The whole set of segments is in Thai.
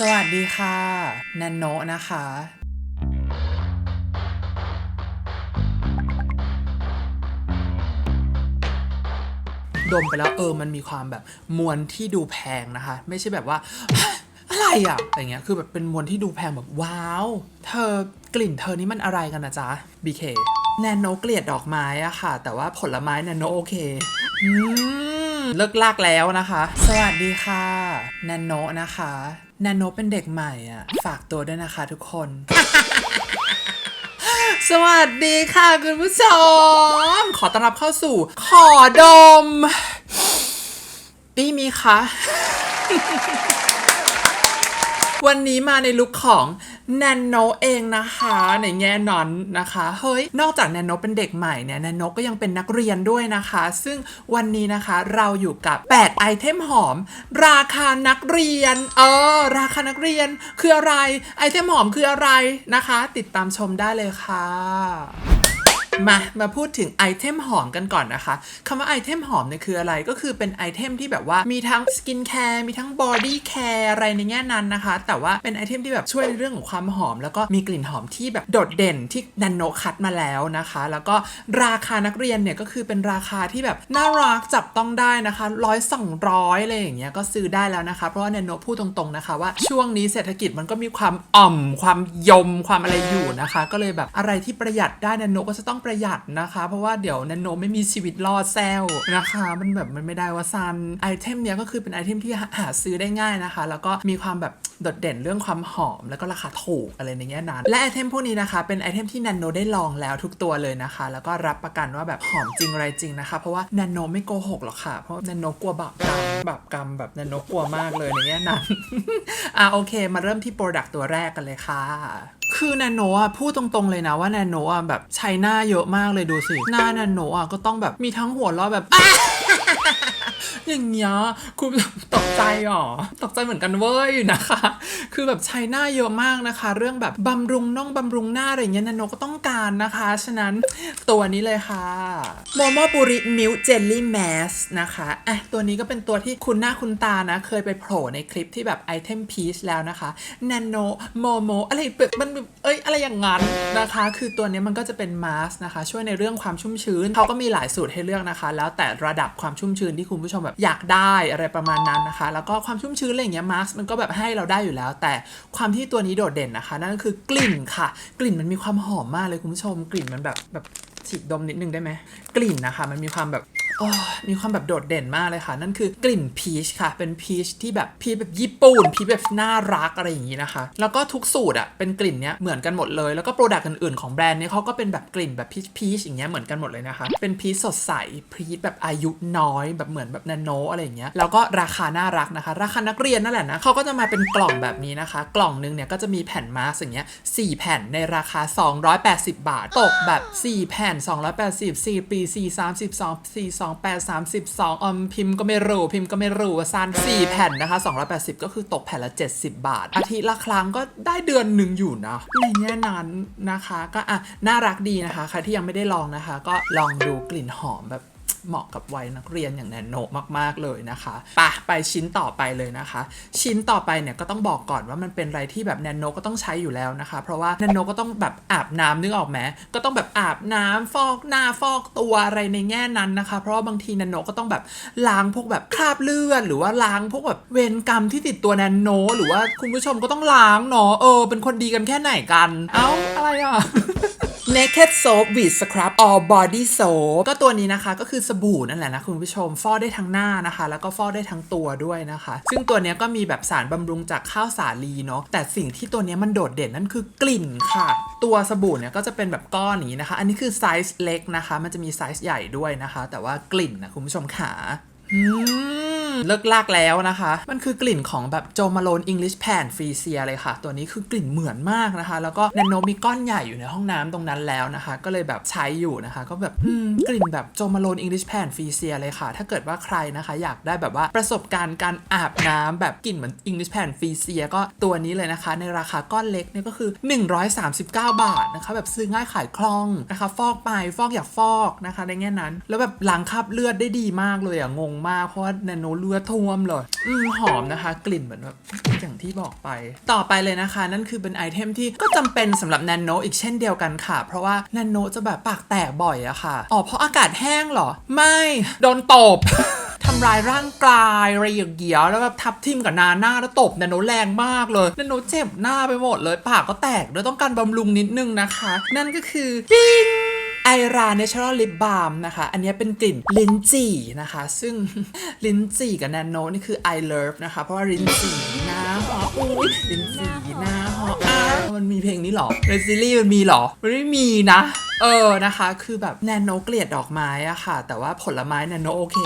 สวัสดีค่ะนันโนะนะคะ ดมไปแล้วเออมันมีความแบบมวลที่ดูแพงนะคะ ไม่ใช่แบบว่า อะไรอะอะไรเงี้ยคือแบบเป็นมวลที่ดูแพงแบบว้าว เธอกลิ่นเธอนี่มันอะไรกันนะจ๊ะ BK แนนโนเกลียดดอกไม้อะค่ะ แต่ว่าผลไม้แนนโนโอเค อืม เลิกลากแล้วนะคะ สวัสดีค่ะแนนโนนะคะแนนโนเป็นเด็กใหม่อะฝากตัวด้วยนะคะทุกคน สวัสดีค่ะคุณผู้ชม ขอต้อนรับเข้าสู่ ขอดม ปี้มีคะ วันนี้มาในลุคของแนนโนเองนะคะในแง่นั้นนะคะเฮ้ยนอกจากแนนโนเป็นเด็กใหม่เนี่ยแนนโนก็ยังเป็นนักเรียนด้วยนะคะ ซึ่งวันนี้นะคะเราอยู่กับ 8 ไอเทมหอม ราคานักเรียนเออราคานักเรียนคืออะไรไอเทมหอมคืออะไรนะคะ ติดตามชมได้เลยค่ะ มามาพูดถึงไอเทมหอมกันก่อนนะคะคำว่าไอเทมหอมเนี่ยคืออะไรก็คือเป็นไอเทมที่แบบว่ามีทั้งสกินแคร์มีทั้งบอดี้แคร์อะไรในแง่นั้นนะคะ แต่ว่าเป็นไอเทมที่แบบช่วยในเรื่องของความหอม แล้วก็มีกลิ่นหอมที่แบบโดดเด่นที่นันโนคัดมาแล้วนะคะ แล้วก็ราคานักเรียนเนี่ยก็คือเป็นราคาที่แบบน่ารักจับต้องได้นะคะร้อยสองร้อยอะไรอย่างเงี้ยก็ซื้อได้แล้วนะคะ เพราะว่านันโนพูดตรงๆนะคะว่าช่วงนี้เศรษฐกิจมันก็มีความอ่อม ความยมความอะไรอยู่นะคะ ก็เลยแบบอะไรที่ประหยัดได้นันโนก็จะต้องประหยัดนะคะ เพราะว่าเดี๋ยวนันโนไม่มีชีวิตรอดแซวนะคะ มันแบบมันไม่ได้ว่าซันไอเทมเนี้ยก็คือเป็นไอเทมที่หาซื้อได้ง่ายนะคะ แล้วก็มีความแบบโดดเด่นเรื่องความหอมแล้วก็ราคาถูกอะไรในแง่นั้น และไอเทมพวกนี้นะคะ เป็นไอเทมที่นันโนได้ลองแล้วทุกตัวเลยนะคะ แล้วก็รับประกันว่าแบบหอมจริงอะไรจริงนะคะ เพราะว่านันโนไม่โกหกหรอกค่ะ เพราะนันโนกลัวบาปกรรมบาปกรรมแบบนันโนกลัวมากเลยในแง่นั้นอะโอเค มาเริ่มที่โปรดักต์ตัวแรกกันเลยค่ะ คือแนาโนอะพูดตรงๆเลยนะว่าแนาโนอะแบบใช้หน้าเยอะมากเลยดูสิ หน้านนโนอะก็ต้องแบบมีทั้งหัวเราะแบบ อย่างเงี้ยคุณตกใจหรอตกใจเหมือนกันเว้ยนะคะ คือแบบใช้หน้าเยอะมากนะคะ เรื่องแบบบำรุงน่องบำรุงหน้าอะไรเงี้ยนันโนก็ต้องการนะคะ ฉะนั้นตัวนี้เลยค่ะโมโมบุริมิลเจลลี่แมสนะคะอะตัวนี้ก็เป็นตัวที่คุณหน้าคุณตานะ เคยไปโผล่ในคลิปที่แบบไอเทมพีชแล้วนะคะนันโนโมโมอะไรแบบมันเอ้ยอะไรอย่างงั้นนะคะ คือตัวนี้มันก็จะเป็นมาสนะคะ ช่วยในเรื่องความชุ่มชื้นเขาก็มีหลายสูตรให้เลือกนะคะ แล้วแต่ระดับความชุ่มชื้นที่คุณผู้ชมแบบอยากได้อะไรประมาณนั้นนะคะ แล้วก็ความชุ่มชื้นอะไรอย่างเงี้ยมาร์สมันก็แบบให้เราได้อยู่แล้ว แต่ความที่ตัวนี้โดดเด่นนะคะ นั่นก็คือกลิ่นค่ะ กลิ่นมันมีความหอมมากเลยคุณผู้ชม กลิ่นมันแบบแบบฉีดดมนิดนึงได้ไหมกลิ่นนะคะ มันมีความแบบ มีความแบบโดดเด่นมากเลยค่ะ นั่นคือกลิ่นพีชค่ะ เป็นพีชที่แบบพีชแบบญี่ปุ่น พีชแบบน่ารักอะไรอย่างงี้นะคะ แล้วก็ทุกสูตรอะเป็นกลิ่นเนี้ยเหมือนกันหมดเลย แล้วก็โปรดักต์อื่นๆของแบรนด์เนี้ยเขาก็เป็นแบบกลิ่นแบบพีชพีชอย่างเงี้ยเหมือนกันหมดเลยนะคะ เป็นพีชสดใส พีชแบบอายุน้อย แบบเหมือนแบบนาโนอะไรอย่างเงี้ย แล้วก็ราคาน่ารักนะคะ ราคานักเรียนนั่นแหละนะเขาก็จะมาเป็นกล่องแบบนี้นะคะ กล่องนึงเนี่ยก็จะมีแผ่นมาสอย่างเงี้ยสี่แผ่นในราคา 280 บาท ตกแบบ 4 แผ่น 280 4ปี4 32 4 28 32อมพิมพ์ก็ไม่รู้พิมพ์ก็ไม่รู้ว่าสั้น4แผ่นนะคะ 280 ก็คือตกแผ่นละ 70 บาท อาทิตย์ละครั้งก็ได้เดือนหนึ่งอยู่นะ ในแง่นั้นนะคะ ก็อะน่ารักดีนะคะ ใครที่ยังไม่ได้ลองนะคะ ก็ลองดูกลิ่นหอมแบบ เหมาะกับวัยนักเรียนอย่างแนนโนมาก ๆ เลยนะคะปะไปชิ้นต่อไปเลยนะคะ ชิ้นต่อไปเนี่ยก็ต้องบอกก่อนว่ามันเป็นอะไรที่แบบแนนโนก็ต้องใช้อยู่แล้วนะคะ เพราะว่าแนนโนก็ต้องแบบอาบน้ำนึกออกไหมก็ต้องแบบอาบน้ำฟอกหน้าฟอกตัวอะไรในแง่นั้นนะคะ เพราะว่าบางทีแนนโนก็ต้องแบบล้างพวกแบบคราบเลือดหรือว่าล้างพวกแบบเวรกรรมที่ติดตัวแนนโนหรือว่าคุณผู้ชมก็ต้องล้างเนาะเออ เป็นคนดีกันแค่ไหนกัน เอ้าอะไรอะ Naked Soap with Scrub All Body Soap ก็ตัวนี้นะคะก็คือสบู่นั่นแหละนะคุณผู้ชมฟอกได้ทั้งหน้านะคะ แล้วก็ฟอกได้ทั้งตัวด้วยนะคะ ซึ่งตัวนี้ก็มีแบบสารบำรุงจากข้าวสาลีเนาะแต่สิ่งที่ตัวนี้มันโดดเด่นนั่นคือกลิ่นค่ะ ตัวสบู่เนี่ยก็จะเป็นแบบก้อนนี้นะคะ อันนี้คือไซส์เล็กนะคะ มันจะมีไซส์ใหญ่ด้วยนะคะ แต่ว่ากลิ่นนะคุณผู้ชมขา เลิกลากแล้วนะคะ มันคือกลิ่นของแบบโจมาโลนอังกฤษแพนฟรีเซียเลยค่ะ ตัวนี้คือกลิ่นเหมือนมากนะคะ แล้วก็แนนโนมีก้อนใหญ่อยู่ในห้องน้ำตรงนั้นแล้วนะคะ ก็เลยแบบใช้อยู่นะคะ ก็แบบกลิ่นแบบโจมาโลนอังกฤษแพนฟรีเซียเลยค่ะ ถ้าเกิดว่าใครนะคะ อยากได้แบบว่าประสบการณ์การอาบน้ำแบบกลิ่นเหมือนอังกฤษแพนฟรีเซียก็ตัวนี้เลยนะคะ ในราคาก้อนเล็กเนี่ยก็คือ 139 บาทนะคะ แบบซื้อง่ายขายคล่องนะคะ ฟอกไปฟอกอยากฟอกนะคะในแง่นั้น แล้วแบบล้างคราบเลือดได้ดีมากเลยอะงงมากเพราะว่าแนโนเรือท่วมเลยอืมหอมนะคะ กลิ่นเหมือนแบบอย่างที่บอกไป ต่อไปเลยนะคะ นั่นคือเป็นไอเทมที่ก็จำเป็นสำหรับแนโนอีกเช่นเดียวกันค่ะ เพราะว่าแนโนจะแบบปากแตกบ่อยอะค่ะอ๋อเพราะอากาศแห้งเหรอ ไม่โดนตบทำร้ายร่างกายอะไรอย่างเงี้ยแล้วแบบทับทิมกับนาหน้าแล้วตบนโนแรงมากเลยนโนเจ็บหน้าไปหมดเลย ปากก็แตกด้วยต้องการบำรุงนิดนึงนะคะ นั่นก็คือปิ้ง ไอราเนเชอรัลลิปบา m นะคะ อันนี้เป็นกลิ่นลิ้นจี่นะคะ ซึ่งลิ้นจี่กับแนนโนนี่คือ I love นะคะ เพราะว่าลิ้นจี่นะหออุ้ยลิ้นจี่นะหออ้ามันมีเพลงนี้หรอในซีรีส์มันมีหรอ มันไม่มีนะเออนะคะ คือแบบแนนโนเกลียดดอกไม้อะค่ะ แต่ว่าผลไม้แนนโนโอเค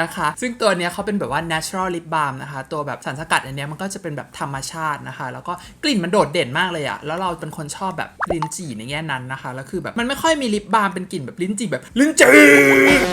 นะคะ ซึ่งตัวเนี้ยเขาเป็นแบบว่า natural lip balm นะคะ ตัวแบบสารสกัดอันเนี้ยมันก็จะเป็นแบบธรรมชาตินะคะ แล้วก็กลิ่นมันโดดเด่นมากเลยอะแล้วเราเป็นคนชอบแบบลิ้นจี่ในแง่นั้นนะคะ แล้วคือแบบมันไม่ค่อยมีลิปบาล์มเป็นกลิ่นแบบลิ้นจี่แบบลิ้นจี่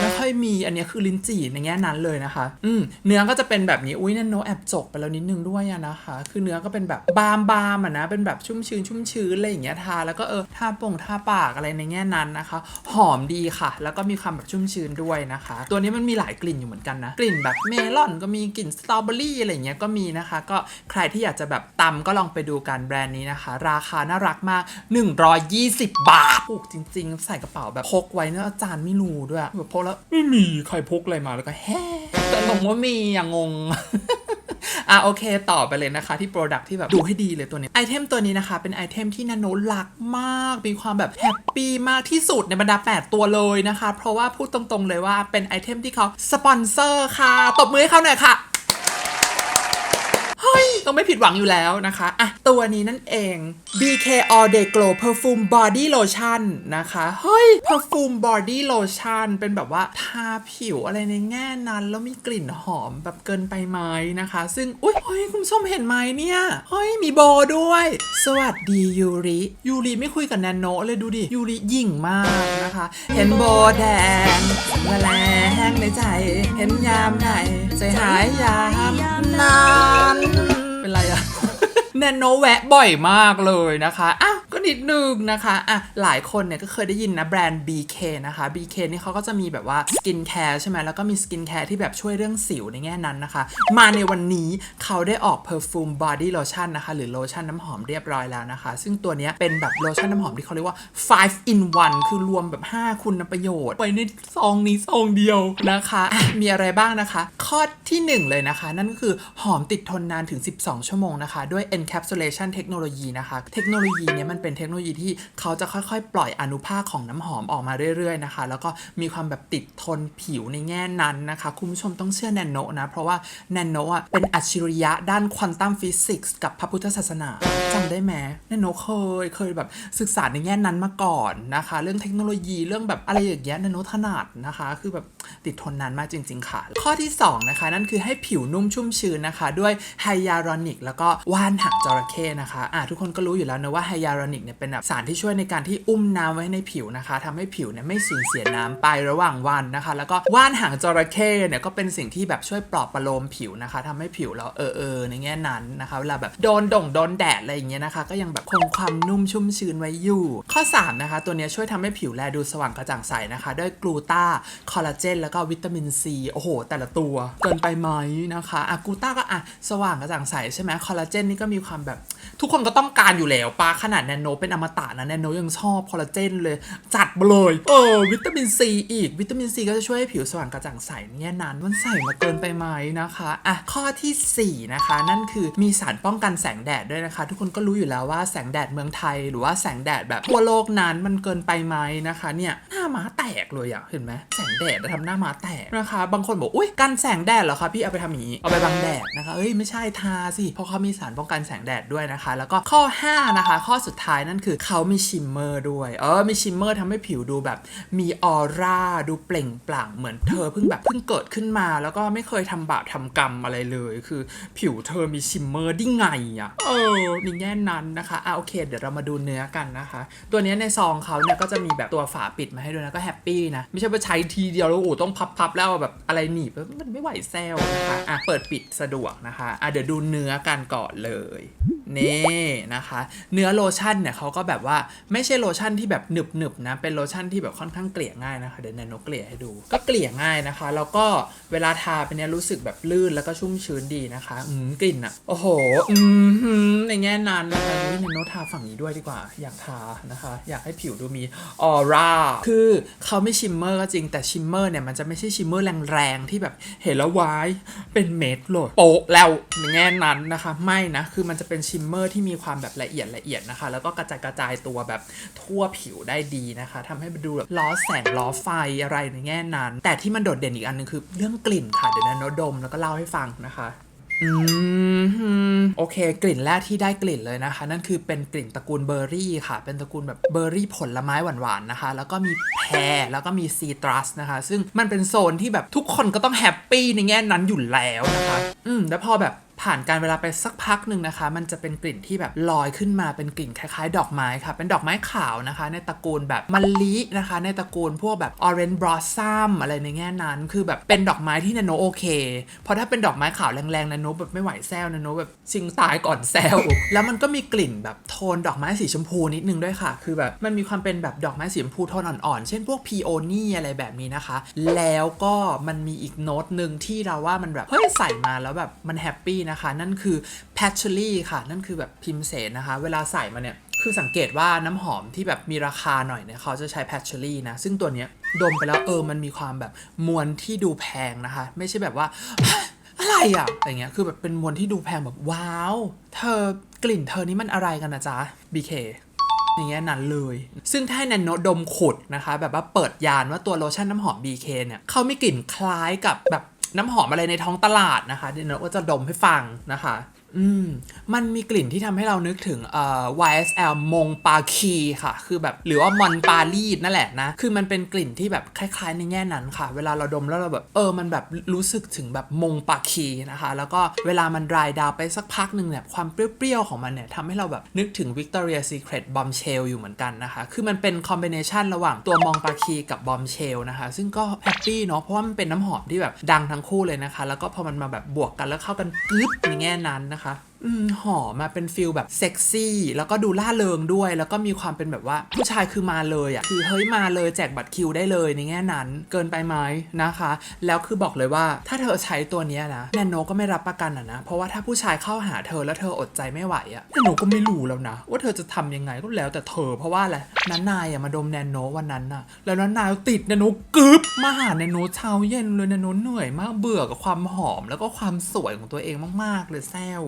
ไม่ค่อยมีอันนี้คือลิ้นจี่ในแง่นั้นเลยนะคะ อืมเนื้อก็จะเป็นแบบนี้อุ้ยแนนโนแอบจกไปแล้วนิดนึงด้วยนะคะ คือเนื้อก็เป็นแบบบามบามอะนะเป็นแบบชุ่มชื้นชุ่มชื้นอะไรอย่างเงี้ยทาแล้วก็เออทาปงทาปากอะไรในแง่นั้นนะคะ หอมดีค่ะ แล้วก็มีความแบบชุ่มชื้นด้วยนะคะ ตัวนี้มันมีหลายกลิ่นอยู่เหมือนกันนะกลิ่นแบบเมลอนก็มีกลิ่นสตรอเบอรี่อะไรอย่างเงี้ยก็มีนะคะ ก็ใครที่อยากจะแบบตำก็ลองไปดูกันแบรนด์นี้นะคะ ราคาน่ารักมาก 120 บาทถูกจริง ๆ ใส่กระเป๋าแบบพกไว้เนอะอาจารย์ไม่รู้ด้วยแบบพกแล้วไม่มีใครพกอะไรมาแล้วก็แฮ่แต่ลงว่ามีอย่างงงอะโอเคต่อไปเลยนะคะ ที่ Product ที่แบบดูให้ดีเลยตัวนี้ไอเทมตัวนี้นะคะ เป็นไอเทมที่นาโนรักมาก มีความแบบแฮปปี้มากที่สุดในบรรดา 8 ตัวเลยนะคะ เพราะว่าพูดตรงๆเลยว่าเป็นไอเทมที่เขาสปอนเซอร์ค่ะ ตบมือให้เขาหน่อยค่ะเฮ้ย ต้องไม่ผิดหวังอยู่แล้วนะคะอะตัวนี้นั่นเอง BK All Day Glow Perfume Body Lotion นะคะ เฮ้ย Perfume Body Lotion เป็นแบบว่าทาผิวอะไรในแง่นั้น แล้วมีกลิ่นหอมแบบเกินไปไหมนะคะ ซึ่ง อุ้ยเฮ้ย คุณผู้ชมเห็นไหมเนี่ย เฮ้ย มีโบด้วย สวัสดียูริยูริไม่คุยกับแนนโนเลยดูดิยูริยิ่งมากนะคะ เห็นโบแดงแมลงในใจ เห็นยามไหนใจหายยามนานเป็น แนนโนแวะบ่อยมากเลยนะคะอ้า นิดนึงนะคะอะหลายคนเนี่ยก็เคยได้ยินนะแบรนด์ BK นะคะ BK นี่เขาก็จะมีแบบว่าสกินแคร์ใช่ไหมแล้วก็มีสกินแคร์ที่แบบช่วยเรื่องสิวในแง่นั้นนะคะ มาในวันนี้เขาได้ออก Perfume Body Lotion นะคะ หรือโลชั่นน้ำหอมเรียบร้อยแล้วนะคะ ซึ่งตัวนี้เป็นแบบโลชั่นน้ำหอมที่เขาเรียกว่า 5 in 1 คือรวมแบบ 5 คุณประโยชน์ ไว้ในซองนี้ซองเดียวนะคะอะมีอะไรบ้างนะคะ ข้อทีหนึ่1 เลยนะคะ นั่นก็คือหอมติดทนนานถึง 12 ชั่วโมงนะคะ ด้วย encapsulation เทคโนโลยีนะคะ เทคโนโลยีเนี้ยมันเป็นเทคโนโลยีที่เขาจะค่อยๆ ปล่อยอนุภาคของน้ำหอมออกมาเรื่อยๆนะคะ แล้วก็มีความแบบติดทนผิวในแง่นั้นนะคะ คุณผู้ชมต้องเชื่อแนนโนนะ เพราะว่าแนนโนอะเป็นอัจฉริยะด้านควอนตัมฟิสิกส์กับพระพุทธศาสนาจำได้ไหมแนนโนเคยเคยแบบศึกษาในแง่นั้นมาก่อนนะคะ เรื่องเทคโนโลยีเรื่องแบบอะไรอย่างเงี้ยแนนโนถนัดนะคะ คือแบบติดทนนานมากจริง ๆ ค่ะ ข้อที่สองนะคะ นั่นคือให้ผิวนุ่มชุ่มชื้นนะคะ ด้วยไฮยาลอนิกแล้วก็ว่านหางจระเข้นะคะอะทุกคนก็รู้อยู่แล้วนะว่าไฮยาลอนิกเนี่ยเป็นแบบสารที่ช่วยในการที่อุ้มน้ำไว้ในผิวนะคะทำให้ผิวเนี่ยไม่สูญเสียน้ำไประหว่างวันนะคะ แล้วก็ว่านหางจระเข้เนี่ยก็เป็นสิ่งที่แบบช่วยปลอบประโลมผิวนะคะทำให้ผิวเราเออเออในแง่นั้นนะคะ เวลาแบบโดนด่งโดนแดดอะไรอย่างเงี้ยนะคะ ก็ยังแบบคงความนุ่มชุ่มชื้นไว้อยู่ ข้อ 3 นะคะ ตัวเนี้ยช่วยทำให้ผิวแลดูสว่างกระจ่างใสนะคะ ด้วยกลูตาคอลลาเจนแล้วก็วิตามินซีโอ้โห แต่ละตัวเกินไปไหมนะคะอะกลูตาก็อะสว่างกระจ่างใสใช่ไหมคอลลาเจนนี่ก็มีความแบบทุกคนก็ต้องการอยู่แล้วปาขนาดแนนโนเป็นอมตะนะแนนโนยังชอบคอลลาเจนเลย จัดมาเลยเออวิตามินซีอีกวิตามินซีก็จะช่วยให้ผิวสว่างกระจ่างใสเนี่ยนั้นมันใส่มาเกินไปไหมนะคะอะข้อทีสี่ 4 นะคะ นั่นคือมีสารป้องกันแสงแดดด้วยนะคะ ทุกคนก็รู้อยู่แล้วว่าแสงแดดเมืองไทย หรือว่าแสงแดดแบบทั่วโลกนั้นมันเกินไปไหมนะคะเนี่ยหน้าม้าแตกเลยอะเห็นไหมแสงแดดทำหน้าม้าแตกนะคะ บางคนบอกอุ้ยกันแสงแดดเหรอคะพี่เอาไปทำอย่างนี้เอาไปบังแดดนะคะเอ้ยไม่ใช่ทาสิเพราะเขามีสารป้องกันแสงแดดด้วยนะคะ แล้วก็ข้อ 5 นะคะ ข้อสุดท้ายนั่นคือเขามีชิมเมอร์ด้วย เออ มีชิมเมอร์ทำให้ผิวดูแบบ มีออร่า ดูเปล่งปลั่งเหมือนเธอเพิ่งแบบเพิ่งเกิดขึ้นมา แล้วก็ไม่เคยทำบาปทำกรรมอะไรเลย คือผิวเธอมีชิมเมอร์ได้ไงอะเออในแง่นั้นนะคะ อะโอเค เดี๋ยวเรามาดูเนื้อกันนะคะ ตัวนี้ในซองเขาเนี่ยก็จะมีแบบตัวฝาปิดมาให้ด้วยนะก็แฮปปี้นะ ไม่ใช่ว่าใช้ทีเดียวแล้วโอ้ต้องพับๆแล้วแบบอะไรหนีบมันไม่ไหวแซวนะคะอะเปิดปิดสะดวกนะคะอะเดี๋ยวดูเนื้อกันก่อนเลย นี่นะคะ เนื้อโลชั่นเนี่ยเขาก็แบบว่าไม่ใช่โลชั่นที่แบบหนึบหนึบนะ เป็นโลชั่นที่แบบค่อนข้างเกลี่ยง่ายนะคะ เดี๋ยวแนนโนเกลี่ยให้ดู ก็เกลี่ยง่ายนะคะ แล้วก็เวลาทาไปเนี่ยรู้สึกแบบลื่นแล้วก็ชุ่มชื้นดีนะคะ อืมกลิ่นอะโอ้โห อืมหืมในแง่นั้นนะคะนี่แนนโนทาฝั่งนี้ด้วยดีกว่า อยากทานะคะ อยากให้ผิวดูมีออร่า คือเขาไม่ชิมเมอร์ก็จริง แต่ชิมเมอร์เนี่ยมันจะไม่ใช่ชิมเมอร์แรงๆที่แบบเห็นแล้ววาย เป็นเม็ดเลยโปะแล้วในแง่นั้นนะคะ ไม่นะ คือมันจะเป็นชิมเมอร์ที่มีความแบบละเอียดละเอียดนะคะ แล้วก็ระจายกระจายตัวแบบทั่วผิวได้ดีนะคะทำให้มันดูแบบล้อแสงล้อไฟอะไรในแง่นั้น แต่ที่มันโดดเด่นอีกอันหนึงคือเรื่องกลิ่นค่ะเดี๋ยวนะโนดมแล้วก็เล่าให้ฟังนะคะอืมฮึโอเค กลิ่นแรกที่ได้กลิ่นเลยนะคะ นั่นคือเป็นกลิ่นตระกูลเบอร์รี่ค่ะ เป็นตระกูลแบบเบอร์รี่ผลไม้หวานๆนะคะ แล้วก็มีแพรแล้วก็มีซีตรัสนะคะ ซึ่งมันเป็นโซนที่แบบทุกคนก็ต้องแฮปปี้ในแง่นั้นอยู่แล้วนะคะ อืมแล้วพอแบบ ผ่านการเวลาไปสักพักหนึ่งนะคะ มันจะเป็นกลิ่นที่แบบลอยขึ้นมาเป็นกลิ่นคล้ายๆ ดอกไม้ค่ะ เป็นดอกไม้ขาวนะคะ ในตระกูลแบบมะลินะคะ ในตระกูลพวกแบบ orange blossom อะไรในแง่นั้น คือแบบเป็นดอกไม้ที่นาโนโอเค เพราะถ้าเป็นดอกไม้ขาวแรงๆนาโนแบบไม่ไหวแซวนาโนแบบชิงตายก่อนแซวแล้วมันก็มีกลิ่นแบบโทนดอกไม้สีชมพูนิดนึงด้วยค่ะ คือแบบมันมีความเป็นแบบดอกไม้สีชมพูโทนอ่อนๆ เช่นพวกพีโอนี่อะไรแบบนี้นะคะ แล้วก็มันมีอีกโน้ตหนึ่งที่เราว่ามันแบบเฮ้ยใส่มาแล้วแบบมันแฮปปี้นะคะ นั่นคือ patchouli ค่ะ นั่นคือแบบพิมเสนนะคะ เวลาใส่มาเนี่ย คือสังเกตว่าน้ำหอมที่แบบมีราคาหน่อยเนี่ยเขาจะใช้ patchouli นะ ซึ่งตัวเนี้ยดมไปแล้วเออ มันมีความแบบมวลที่ดูแพงนะคะ ไม่ใช่แบบว่าอะไรอะอะไรเงี้ย คือแบบเป็นมวลที่ดูแพงแบบว้าว เธอกลิ่นเธอนี่มันอะไรกันนะจ๊ะ BK อย่างเงี้ยนั้นเลย ซึ่งถ้าให้แนนโนดมขุดนะคะ แบบว่าเปิดยานว่าตัวโลชั่นน้ำหอม BK เนี่ยเขามีกลิ่นคล้ายกับแบบ น้ำหอมอะไรในท้องตลาดนะคะเดี๋ยวโนก็จะดมให้ฟังนะคะ อืม มันมีกลิ่นที่ทำให้เรานึกถึงเอ่อ YSL มงปาคีค่ะ คือแบบหรือว่ามอนปารีดนั่นแหละนะ คือมันเป็นกลิ่นที่แบบคล้ายๆในแง่นั้นค่ะ เวลาเราดมแล้วเราแบบเออ มันแบบรู้สึกถึงแบบมงปาคีนะคะ แล้วก็เวลามันรายดาวไปสักพักหนึ่งเนี่ย ความเปรี้ยวๆของมันเนี่ยทำให้เราแบบนึกถึง Victoria Secret Bombshell อยู่เหมือนกันนะคะ คือมันเป็นคอมบิเนชันระหว่างตัวมองปาคีกับบอมเชลนะคะ ซึ่งก็แฮปปี้เนาะ เพราะว่ามันเป็นน้ำหอมที่แบบดังทั้งคู่เลยนะคะ แล้วก็พอมันมาแบบบวกกันแล้วเข้ากันกึ๊บในแง่นั้นนะคะอืม หอมมาเป็นฟิลแบบเซ็กซี่แล้วก็ดูล่าเริงด้วย แล้วก็มีความเป็นแบบว่าผู้ชายคือมาเลยอะ่ะคือเฮ้ยมาเลยแจกบัตรคิวได้เลยในแง่นั้น เกินไปไหมนะคะ แล้วคือบอกเลยว่าถ้าเธอใช้ตัวเนี้ยนะแนนโนก็ไม่รับประกันอะนะ เพราะว่าถ้าผู้ชายเข้าหาเธอแล้วเธออดใจไม่ไหวอะ่ะแนนโนก็ไม่รู้แล้วนะ ว่าเธอจะทำยังไงก็แล้วแต่เธอเพราะว่าอะไรนันนายอะมาดมแนนโนวันนั้นน่ะ แล้วนันนายติดแนนโนกึบมาหาแนนโนเช้าเย็นเลยแนนโนเหนื่อยมากเบื่อกับความหอมแล้วก็ความสวยของตัวเองมากๆเลยแซว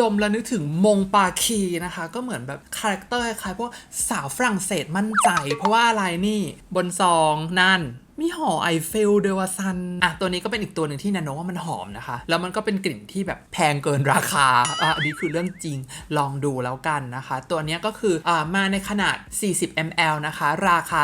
ดมแล้วนึกถึงมงปาคีนะคะ ก็เหมือนแบบคาแรคเตอร์คล้ายๆพวกสาวฝรั่งเศสมั่นใจ เพราะว่าอะไรนี่บนซองนั่น มีหอไอเฟลเดวาซันอะตัวนี้ก็เป็นอีกตัวหนึ่งที่แนนโนว่ามันหอมนะคะ แล้วมันก็เป็นกลิ่นที่แบบแพงเกินราคาอะอันนี้คือเรื่องจริงลองดูแล้วกันนะคะ ตัวนี้ก็คืออ่ามาในขนาด 40 ml นะคะ ราคา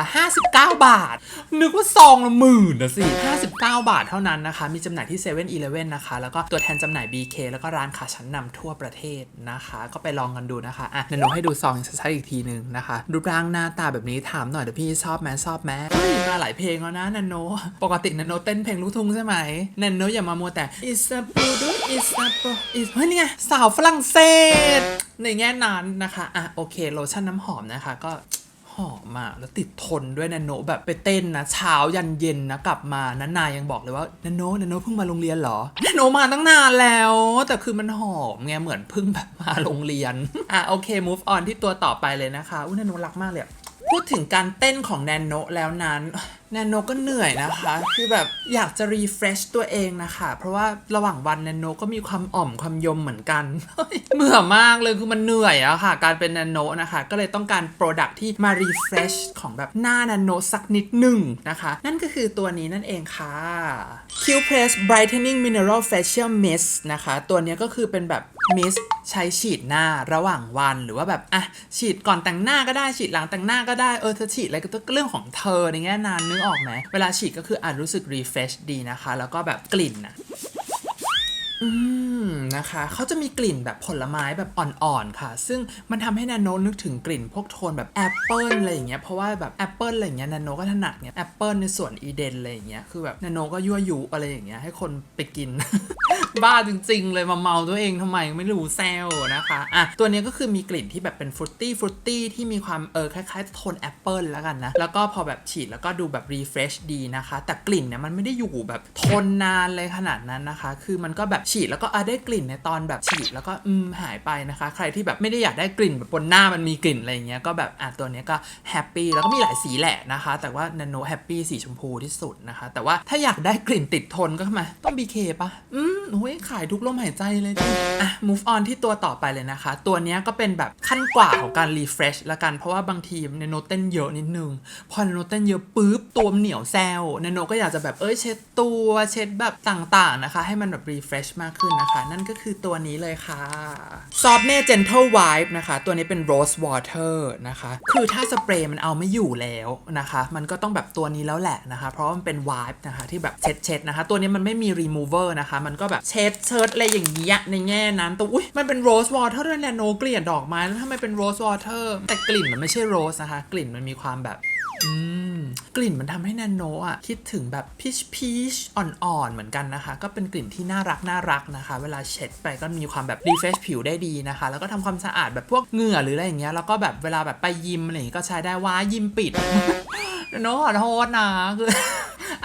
59 บาท นึกว่าซองละหมื่นนะสิ 59 บาทเท่านั้นนะคะ มีจำหน่ายที่7 e เ e ่ e อนะคะ แล้วก็ตัวแทนจำหน่าย BK แล้วก็ร้านค้าชั้นนำทั่วประเทศนะคะ ก็ไปลองกันดูนะคะอะแนนโนให้ดูซองชัดๆอีกทีหนึ่งนะคะรูปร่างหน้าตาแบบนี้ถามหน่อยเดี๋ยวพี่ชอบไหมชอบไหมมาหลายเพลงแล้วนะนันโน ปกติแนนโนเต้นเพลงลูกทุ่งใช่ไหมแนนโนอย่ามามัวแต่ is a b u d is a b u is เฮ้ยนี่ไงสาวฝรั่งเศส ในแง่นั้นนะคะ อะโอเคโลชั่นน้ำหอมนะคะก็หอมอะแล้วติดทนด้วยนันโนแบบไปเต้นนะเช้ายันเย็นนะกลับมานันนายังบอกเลยว่านันโนนันโนเพิ่งมาโรงเรียนเหรอนันโนมาตั้งนานแล้ว แต่คือมันหอมไงเหมือนเพิ่งแบบมาโรงเรียนอะโอเค move on ที่ตัวต่อไปเลยนะคะอุ้ยนันโนรักมากเลยพูดถึงการเต้นของแนนโนแล้วนั้นแนนโนก็เหนื่อยนะคะ คือแบบอยากจะรีเฟรชตัวเองนะคะ เพราะว่าระหว่างวันแนนโนก็มีความอ่อมความยมเหมือนกันเบื่อมากเลยคือมันเหนื่อยอะค่ะ การเป็นแนนโนนะคะ ก็เลยต้องการโปรดักที่มารีเฟรชของแบบหน้าแนนโนสักนิดหนึ่งนะคะ นั่นก็คือตัวนี้นั่นเองค่ะ Q Press Brightening Mineral Facial Mist นะคะ ตัวนี้ก็คือเป็นแบบมิสใช้ฉีดหน้าระหว่างวันหรือว่าแบบอะฉีดก่อนแต่งหน้าก็ได้ฉีดหลังแต่งหน้าก็ได้เออเธอฉีดอะไรก็เรื่องของเธอในแง่นานนึกออกไหมเวลาฉีดก็คืออะรู้สึกรีเฟชดีนะคะ แล้วก็แบบกลิ่นนะ อืมนะคะเขาจะมีกลิ่นแบบผลไม้แบบอ่อนๆค่ะ ซึ่งมันทำให้นนโนนึกถึงกลิ่นพวกโทนแบบแอปเปิลอะไรอย่างเงี้ยเพราะว่าแบบแอปเปิลอะไรอย่างเงี้ยนนโนก็ถนัดเนี่ยแอปเปิลในสวนอีเดนอะไรอย่างเงี้ยคือแบบนนโนก็ยั่วยุอะไรอย่างเงี้ยให้คนไปกิน บ้าจริง ๆ เลยมาเมาตัวเองทำไมไม่รู้แซวนะคะอะตัวนี้ก็คือมีกลิ่นที่แบบเป็นฟรุตตี้ฟรุตตี้ที่มีความเออคล้ายๆโทนแอปเปิลแล้วกันนะแล้วก็พอแบบฉีดแล้วก็ดูแบบรีเฟรชดีนะคะ แต่กลิ่นเนี่ยมันไม่ได้อยู่แบบทนนานเลยขนาดนั้นนะคะ คือมันก็แบบฉีดแล้วก็อได้กลิ่นในตอนแบบฉีดแล้วก็อืมหายไปนะคะ ใครที่แบบไม่ได้อยากได้กลิ่นแบบบนหน้ามันมีกลิ่นอะไรเงี้ยก็แบบอะตัวนี้ก็แฮปปี้แล้วก็มีหลายสีแหละนะคะ แต่ว่านาโนแฮปปี้สีชมพูที่สุดนะคะ แต่ว่าถ้าอยากได้กลิ่นติดทนก็ทำไมต้อง BK ปะอืมโอ้ยขายทุกลมหายใจเลยจ้ะอะ move on ที่ตัวต่อไปเลยนะคะ ตัวนี้ก็เป็นแบบขั้นกว่าของการ refresh ละกันเพราะว่าบางทีเนโนเต้นเยอะนิดนึง พอเนโนเต้นเยอะปุ๊บตัวมันเหนียวแซวเนโนก็อยากจะแบบเอ้ยเช็ดตัวเช็ดแบบต่างๆนะคะ ให้มันแบบ refresh มากขึ้นนะคะ นั่นก็คือตัวนี้เลยค่ะ soft n e gentle vibe นะคะ ตัวนี้เป็น rose water นะคะ คือถ้าสเปรย์มันเอาไม่อยู่แล้วนะคะ มันก็ต้องแบบตัวนี้แล้วแหละนะคะ เพราะมันเป็น vibe นะคะ ที่แบบเช็ดเช็ดๆนะคะ ตัวนี้มันไม่มี remover นะคะ มันก็แบบเช็ดเชิดอะไรอย่างเงี้ยในแง่นั้นแต่อุ้ยมันเป็น rose water ด้วยแนโนเกลี่ยดอกไม้แล้วทำไมเป็น rose water แต่กลิ่นมันไม่ใช่ rose นะคะ กลิ่นมันมีความแบบอืมกลิ่นมันทำให้แนนโนอะ คิดถึงแบบพีชพีชอ่อนๆ เหมือนกันนะคะ ก็เป็นกลิ่นที่น่ารักน่ารักนะคะ เวลาเช็ดไปก็มีความแบบรีเฟชผิวได้ดีนะคะ แล้วก็ทำความสะอาดแบบพวกเหงื่อหรืออะไรอย่างเงี้ยแล้วก็แบบเวลาแบบไปยิมอะไรอย่างเงี้ยก็ใช้ได้ว่ายิมปิด โนขอโทษนะคือ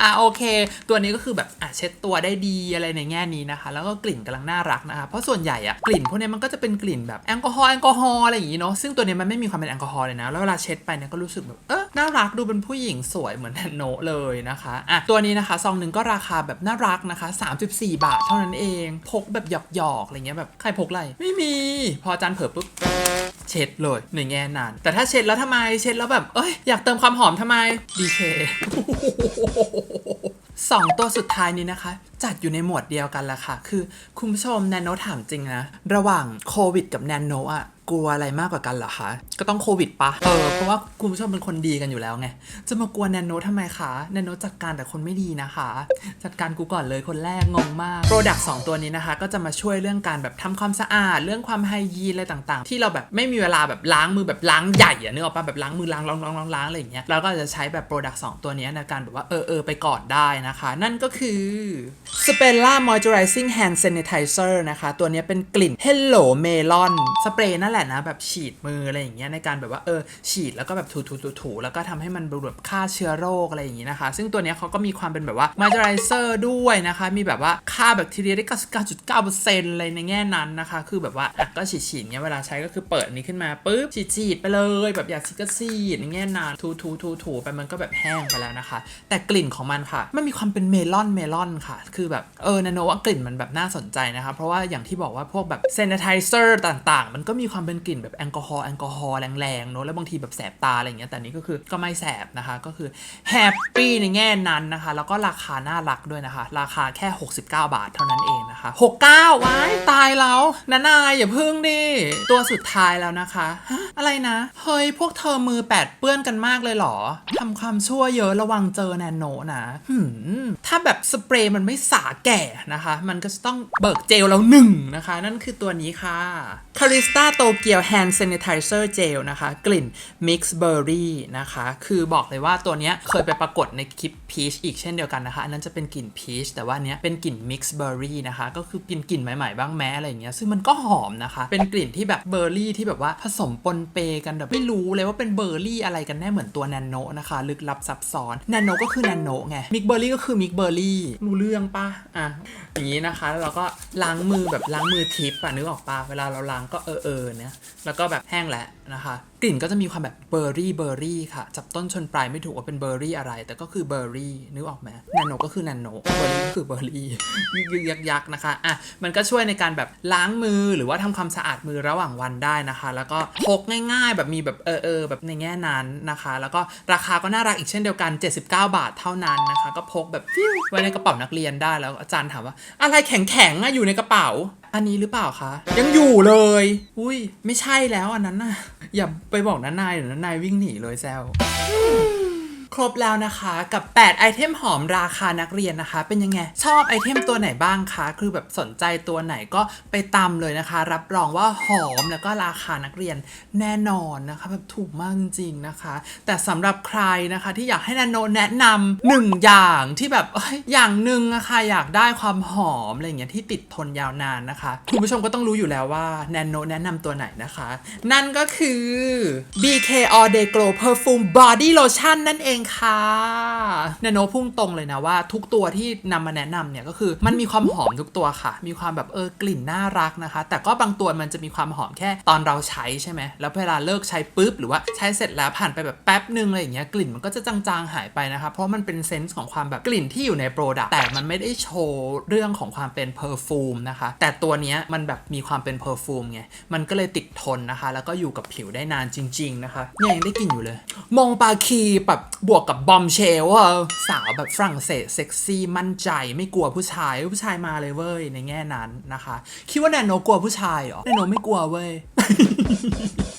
อะโอเค ตัวนี้ก็คือแบบอะเช็ดตัวได้ดีอะไรในแง่นี้นะคะ แล้วก็กลิ่นกำลังน่ารักนะคะ เพราะส่วนใหญ่อะกลิ่นพวกนี้มันก็จะเป็นกลิ่นแบบแอลกอฮอล์แอลกอฮอล์อะไรอย่างงี้เนาะซึ่งตัวนี้มันไม่มีความเป็นแอลกอฮอล์เลยนะแล้วเวลาเช็ดไปเนี่ยก็รู้สึกแบบเออน่ารักดูเป็นผู้หญิงสวยเหมือนแทนโนเลยนะคะอะตัวนี้นะคะซองหนึ่งก็ราคาแบบน่ารักนะคะ 34 บาทเท่านั้นเอง พกแบบหยอกๆอะไรเงี้ยแบบใครพกอะไรไม่มี พออาจารย์เผลอปุ๊บ เช็ดเลยในแง่นั้น แต่ถ้าเช็ดแล้วทำไมเช็ดแล้วแบบ เอ้ยอยากเติมความหอมทำไมดีเคสองตัวสุดท้ายนี้นะคะ จัดอยู่ในหมวดเดียวกันละค่ะ คือคุณผู้ชมแนนโนถามจริงนะ ระหว่างโควิดกับแนนโนอะ กลัวอะไรมากกว่ากันเหรอคะ ก็ต้องโควิดปะ เออ เพราะว่าคุณผู้ชมเป็นคนดีกันอยู่แล้วไง จะมากลัวแนนโนทำไมคะ แนนโนจัดการแต่คนไม่ดีนะคะ จัดการกูก่อนเลยคนแรกงงมาก โปรดักต์สองตัวนี้นะคะ ก็จะมาช่วยเรื่องการแบบทำความสะอาด เรื่องความไฮยีนอะไรต่างๆ ที่เราแบบไม่มีเวลาแบบล้างมือแบบล้างใหญ่อะเนึกออกปะแบบล้างมือล้างล้างล้างล้างล้างอะไรอย่างเงี้ย เราก็จะใช้แบบโปรดักต์สองตัวนี้ในการแบบว่าเออเออไปก่อนได้นะคะ นั่นก็คือ Spella Moisturizing Hand Sanitizer นะคะ ตัวนี้เป็นกลิ่น Hello Melon สเปรย์นั่นแหละนะแบบฉีดมืออะไรอย่างเงี้ยในการแบบว่าเออฉีดแล้วก็แบบถูถูถูถูแล้วก็ทำให้มันแบบฆ่าเชื้อโรคอะไรอย่างงี้นะคะ ซึ่งตัวเนี้ยเขาก็มีความเป็นแบบว่า Moisturizer ด้วยนะคะ มีแบบว่าฆ่าแบคทีเรียได้ 99.9%เลยในแง่นั้นนะคะ คือแบบว่าก็ฉีดฉีดเงี้ยเวลาใช้ก็คือเปิดอันนี้ขึ้นมาปุ๊บฉีดฉีดไปเลยแบบอยากฉีดก็ฉีดในแง่นั้นถูถูถูถูไปมันก็แบบแห้งไปแล้วนะคะ แต่กลิ่นของมันค่ะมันมีความเป็นเมลอนเมลอนค่ะ คือแบบเออนาโนว่ากลิ่นมันแบบน่าสนใจนะคะ เพราะว่าอย่างที่บอกว่าพวกแบบเซนเซอร์ต่าง ๆ มันก็มีความเป็นกลิ่นแบบแอลกอฮอล์แอลกอฮอล์แรงๆเนอะแล้วบางทีแบบแสบตาอะไรอย่างเงี้ยแต่นี้ก็คือก็ไม่แสบนะคะก็คือแฮปปี้ในแง่นั้นนะคะ แล้วก็ราคาน่ารักด้วยนะคะ ราคาแค่ 69 บาทเท่านั้นเองนะคะ 69ว้ายตายแล้วนานายอย่าพึ่งดิตัวสุดท้ายแล้วนะคะฮะอะไรนะเฮ้ยพวกเธอมือแปดเปื้อนกันมากเลยเหรอทำความชั่วเยอะระวังเจอแนนโนนะหืมถ้าแบบสเปรย์มันไม่สาแก่นะคะ มันก็จะต้องเบิกเจลแล้วหนึ่งนะคะ นั่นคือตัวนี้ค่ะ c a r i s t a Tokyo Hand Sanitizer Gel นะคะ กลิ่น Mix Berry นะคะ คือบอกเลยว่าตัวนี้เคยไปปรากฏในคลิป Peach อีกเช่นเดียวกันนะคะ อันนั้นจะเป็นกลิ่น Peach แต่ว่านเนี้ยเป็นกลิ่น Mix Berry นะคะ ก็คือกินกลิ่นใหม่ๆ บ้างแม้อะไรอย่างเงี้ย ซึ่งมันก็หอมนะคะ เป็นกลิ่นที่แบบเบอร์รี่ที่แบบว่าผสมปนเปกันแบบไม่รู้เลยว่าเป็นเบอร์รี่อะไรกันแน่เหมือนตัวแนนโนนะคะ ลึกลับซับซ้อนแนนโนก็คือแนนโนไง มิกเบอร์รี่ก็คือมิกเบอร์รี่ รู้เรื่องปะอะอย่างนี้นะคะ แล้วเราก็ล้างมือแบบล้างมือทิปอะนึกออกปะเวลาเราล้างก็เออเออเนี่ยแล้วก็แบบแห้งแล้วนะคะ กลิ่นก็จะมีความแบบเบอร์รี่เบอร์รี่ค่ะ จับต้นชนปลายไม่ถูกว่าเป็นเบอร์รี่อะไร แต่ก็คือเบอร์รี่นึกออกไหมแนนโนก็คือแนนโนเบอร์รี่ก็คือเบอร์รี่ยึกยักยักนะคะอะมันก็ช่วยในการแบบล้างมือหรือว่าทำความสะอาดมือระหว่างวันได้นะคะ แล้วก็พกง่าย ๆ แบบมีแบบเออเออแบบในแง่นั้นนะคะ แล้วก็ราคาก็น่ารักอีกเช่นเดียวกัน 79 บาทเท่านั้นนะคะ ก็พกแบบฟิวไว้ในกระเป๋านักเรียนได้แล้วอาจารย์ถามว่า อะไรแข็งๆอะอยู่ในกระเป๋า อันนี้หรือเปล่าคะ ยังอยู่เลย อุ้ย ไม่ใช่แล้วอันนั้นน่ะ อย่าไปบอกนานายเดี๋ยวนานายวิ่งหนีเลยแซว ครบแล้วนะคะกับ 8 ไอเทมหอมราคานักเรียนนะคะ เป็นยังไง ชอบไอเทมตัวไหนบ้างคะคือแบบสนใจตัวไหนก็ไปตามเลยนะคะ รับรองว่าหอมแล้วก็ราคานักเรียนแน่นอนนะคะ แบบถูกมากจริงๆนะคะ แต่สำหรับใครนะคะที่อยากให้นาโนแนะนำหนึ่งอย่างที่แบบอย่างหนึ่งอะคะอยากได้ความหอมอะไรอย่างเงี้ยที่ติดทนยาวนานนะคะ คุณผู้ชมก็ต้องรู้อยู่แล้วว่าแนโนแนะนำตัวไหนนะคะ นั่นก็คือ BK All Day Glow Perfume Body Lotion นั่นเองค่ะแนโนพุ่งตรงเลยนะว่า ทุกตัวที่นำมาแนะนำเนี่ยก็คือมันมีความหอมทุกตัวค่ะ มีความแบบเออกลิ่นน่ารักนะคะ แต่ก็บางตัวมันจะมีความหอมแค่ตอนเราใช้ใช่ไหมแล้วเวลาเลิกใช้ปุ๊บหรือว่าใช้เสร็จแล้วผ่านไปแบบแป๊บหนึ่งอะไรอย่างเงี้ยกลิ่นมันก็จะจางๆหายไปนะคะเพราะมันเป็นเซนส์ของความแบบกลิ่นที่อยู่ในโปรดักต์แต่มันไม่ได้โชว์เรื่องของความเป็นเพอร์ฟูมนะคะ แต่ตัวเนี้ยมันแบบมีความเป็นเพอร์ฟูมไงมันก็เลยติดทนนะคะ แล้วก็อยู่กับผิวได้นานจริง ๆนะคะเนี่ยยังได้กลิ่นอยู่เลย มองปาคีแบบบวกกับบอมเชลอะสาวแบบฝรั่งเศสเซ็กซี่มั่นใจไม่กลัวผู้ชายผู้ชายมาเลยเว้ยในแง่นั้นนะคะ คิดว่าแนนโนกลัวผู้ชายเหรอแนนโนไม่กลัวเว้ย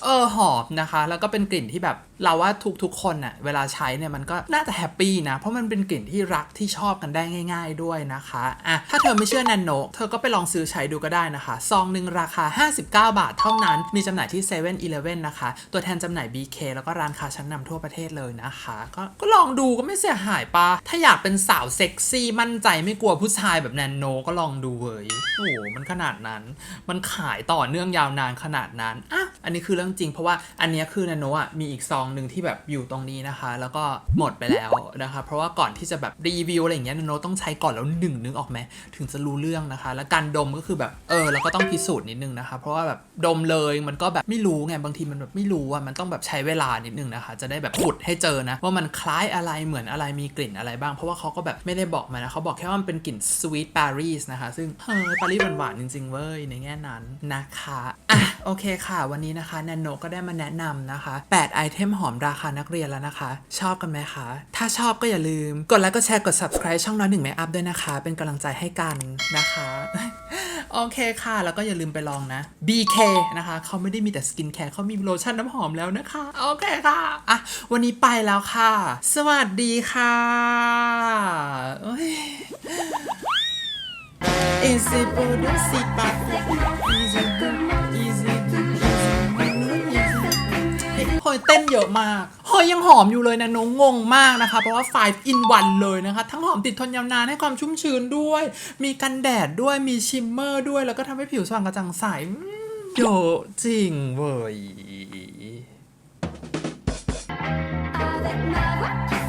เออหอมนะคะ แล้วก็เป็นกลิ่นที่แบบเราว่าทุกๆคนน่ะเวลาใช้เนี่ยมันก็น่าจะแฮปปี้นะ เพราะมันเป็นกลิ่นที่รักที่ชอบกันได้ง่าย ๆด้วยนะคะอะถ้าเธอไม่เชื่อแนนโนเธอก็ไปลองซื้อใช้ดูก็ได้นะคะ ซองหนึ่งราคา 59 บาทเท่านั้น มีจำหน่ายที่7 e เ e ่ e อนะคะ ตัวแทนจำหน่าย BK แล้วก็ร้านค้าชั้นนำทั่วประเทศเลยนะคะ ก็ก็ลองดูก็ไม่เสียหายปะถ้าอยากเป็นสาวเซ็กซี่มั่นใจไม่กลัวผู้ชายแบบแนนโนก็ลองดูเว้ยโอ้โหมันขนาดนั้น มันขายต่อเนื่องยาวนานขนาดนั้นอะอันนี้คือเรื่องจริงเพราะว่าอันนี้คือแนาโนอะมีอีกซองหนึ่งที่แบบอยู่ตรงนี้นะคะ แล้วก็หมดไปแล้วนะคะ เพราะว่าก่อนที่จะแบบรีวิวอะไรอย่างเงี้ยแนาโนต้องใช้ก่อนแล้วหนึ่งนึงออกไหมถึงจะรู้เรื่องนะคะ แล้วการดมก็คือแบบเออเราก็ต้องพิสูจน์นิดนึงนะคะ เพราะว่าแบบดมเลยมันก็แบบไม่รู้ไงบางทีมันแบบไม่รู้อะมันต้องแบบใช้เวลานิดนึงนะคะ จะได้แบบขุดให้เจอนะว่ามันคล้ายอะไรเหมือนอะไรมีกลิ่นอะไรบ้าง เพราะว่าเขาก็แบบไม่ได้บอกมานะเขาบอกแค่ว่ามันเป็นกลิ่นสวีทปารีสนะคะ ซึ่งเฮ้ยปารีสหวานๆจริงๆเว้ยในแง่นั้นนะคะอะโอเคค่ะ วันนี้นะคะแนนโนก็ได้มาแนะนำนะคะ 8 ไอเทมหอมราคานักเรียนแล้วนะคะ ชอบกันไหมคะ ถ้าชอบก็อย่าลืม กดไลค์กดแชร์กด subscribe ช่องน้อยหนึ่งแม่อัพด้วยนะคะ เป็นกำลังใจให้กันนะคะโอเคค่ะ แล้วก็อย่าลืมไปลองนะ BK นะคะ เขาไม่ได้มีแต่สกินแคร์เขามีโลชั่นน้ำหอมแล้วนะคะ โอเคค่ะ อะ วันนี้ไปแล้วค่ะสวัสดีค่ะโอ้ย Easy p o d u si pa Easy do Easy do Easy do เฮ้ยเต้นเยอะมากเฮ้ยยังหอมอยู่เลยนะนงงงมากนะคะ เพราะว่า 5 in 1 เลยนะคะ ทั้งหอมติดทนยาวนานให้ความชุ่มชื้นด้วย มีกันแดดด้วยมีชิมเมอร์ด้วย แล้วก็ทำให้ผิวสว่างกระจ่างใสเยอะจริงเว้ย Bye.